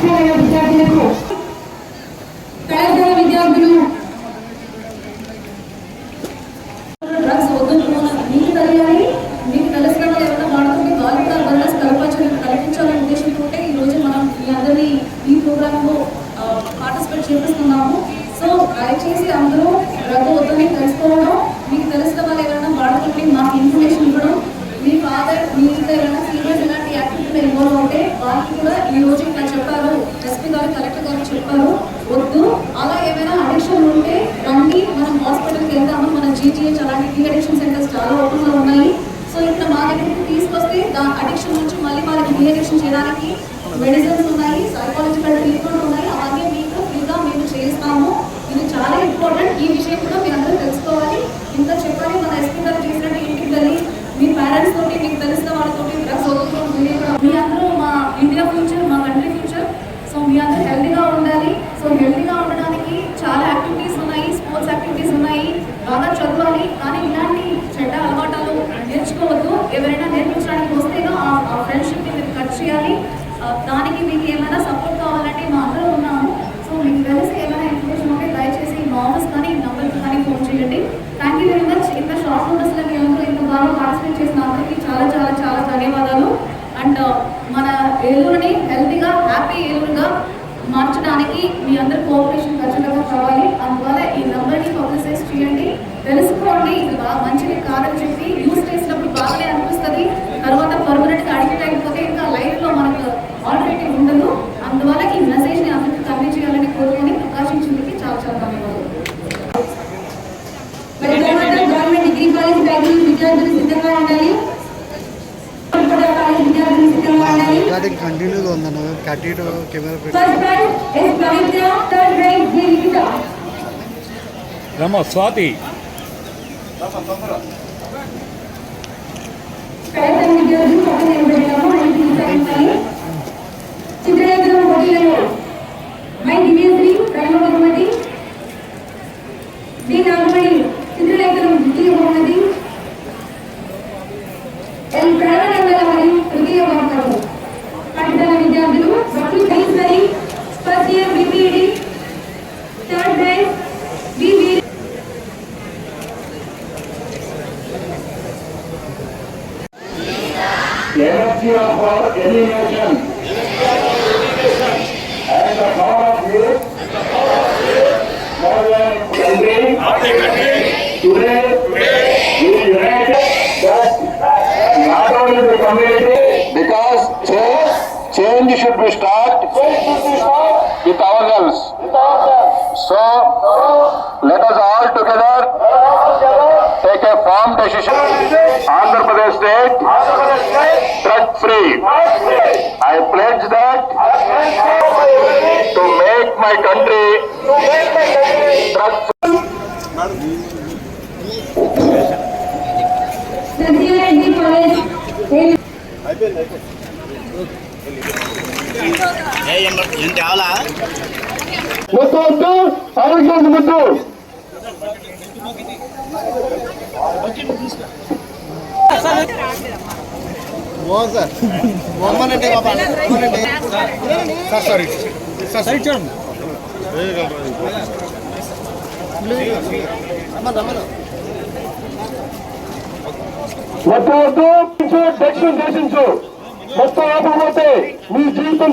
పాఠశాల విద్యార్థులకు కళాశాల విద్యార్థులు డ్రగ్స్ వద్దు మీకు తెలియాలి. మీకు తెలిసిన వాళ్ళు ఎవరైనా వాడుతుంటే వాళ్ళు కూడా అవేర్నెస్ కల్పించాలని కల్పించాలనే ఉద్దేశంతో ఈ రోజు మనం మీ అందరినీ ఈ ప్రోగ్రాంలో పార్టిసిపేట్ చేపిస్తున్నాము. సో దయచేసి అందరూ డ్రగ్ వద్దని తెలుసుకోవడం మీకు తెలిసిన వాళ్ళు ఎవరైనా వాడుతుంటే మాకు ఇన్ఫర్మేషన్ ఇవ్వడం మీ ఫాదర్ మీ ఇంట్లో ఎవరైనా వాళ్ళు కూడా ఈ రోజు ఇక్కడ చెప్పారు. ఎస్పీ గారు కలెక్టర్ గారు చెప్పారు. వద్దు. అలా ఏమైనా అడిక్షన్ ఉంటే రండి. మనం హాస్పిటల్కి వెళ్దాము. మన జీజీహెచ్ అలాంటి డీ అడిక్షన్ సెంటర్స్ చాలా ఓపెన్లో ఉన్నాయి. సో ఇక్కడ మా దగ్గరికి తీసుకొస్తే దాని అడిక్షన్ నుంచి మళ్ళీ వాళ్ళకి డీ అడిక్షన్ చేయడానికి మెడిసిన్స్ ఉన్నాయి సైకాలజికల్ ట్రీట్మెంట్ ఉన్నాయి. అలాగే మీకు ఫ్రీగా మేము చేస్తాము ఇది చాలా ఇంపార్టెంట్ ఈ విషయం కూడా మీ అందరూ తెలుసుకోవాలి. ఇంత చెప్పి మన ఎస్పీ గారు చేసినట్టు ఇంటికి వెళ్ళి మీ పేరెంట్స్ తోటి మీకు తెలిసిన వాళ్ళతోటి డ్రగ్స్ వదులుకోండి మీ అందరూ మా ఇండియా ఫ్యూచర్ మా కంట్రీ ఫ్యూచర్ సో మీ అందరూ హెల్తీగా ఉండాలి సో హెల్తీగా ఉండడానికి చాలా యాక్టివిటీస్ ఉన్నాయి స్పోర్ట్స్ యాక్టివిటీస్ ఉన్నాయి చదవాలి. కానీ ఇలాంటి చెడ్డ అలవాటాలు నేర్చుకోవద్దు. ఎవరైనా నేర్పించడానికి వస్తేనో ఆ- ఫ్రెండ్షిప్ని మీరు కట్ చేయాలి. దానికి మీకు ఏమైనా సపోర్ట్ కావాలంటే మా అందరూ ఉన్నాము. సో మీకు తెలిసి ఏమైనా ఇన్ఫర్మేషన్ ఉంటే దయచేసి మా ఆఫీస్ కానీ ఈ కానీ ఫోన్ చేయండి. థ్యాంక్ యూ వెరీ మచ్ ఇంత షార్ట్ నోటీస్లో మీ అందరూ ఇంత బాగా పార్టిసిపేట్ చేసిన అందరికీ చాలా చాలా చాలా ధన్యవాదాలు. అండ్ uh, మన ఏలూరుని హెల్తీగా హ్యాపీ ఏలూరుగా మార్చడానికి మీ అందరి కోఆపరేషన్ ఖచ్చితంగా కావాలి. అందువల్ల ఈ నెంబర్ని పబ్లిసైజ్ చేయండి. తెలుసుకోండి. ఇది బాగా మంచిది కాదని చెప్పి యూస్ చేసినప్పుడు బాగానే అనిపిస్తుంది. తర్వాత పర్మనెంట్గా అడిక్ట్ అయిపోతే ఇంకా లైఫ్లో మనకు ఆల్టర్నేటివ్ ఉండదు. అందువల్ల ఈ మెసేజ్ని అందరికీ కన్వే చేయాలని కోరుకొని ప్రకాశించేందుకు చాలా చాలా ధన్యవాదాలు. గవర్నమెంట్ డిగ్రీ కాలేజ్ బ్యాగులు విద్యార్థులు సిద్ధంగా ఉండాలి. రికార్డింగ్ కంటిన్యూగా ఉందన్న కట్టిటు కెమెరా పెట్టి రమ స్వాతి చిత్రలేఖనం పోటీలలో మై దివ్యశ్రీ ప్రథమ బహుమతి డి నాగమణి చిత్రలేఖనం ద్వితీయ బహుమతి ఎల్ ప్రణవనందన మరియు తృతీయ బహుమతి elimination and the power let us decision Andhra Pradesh state drug free. I pledge that to make my country drug Satyareddy college ముద్దు వద్దు ఆరోగ్యం ముద్దు బాగుంది సార్ బొమ్మనంటే సార్ సారీ సార్ సైడ్ చూడండి వద్దు వద్దు దక్షిణ దేశించు మొత్తం ఆపకపోతే మీ జీవితం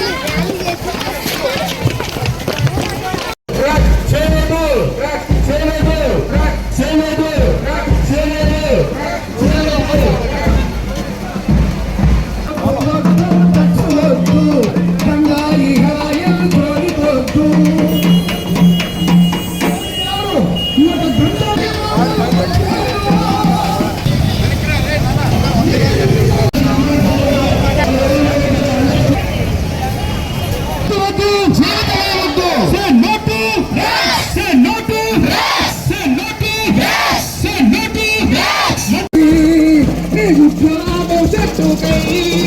Vamos a tocar.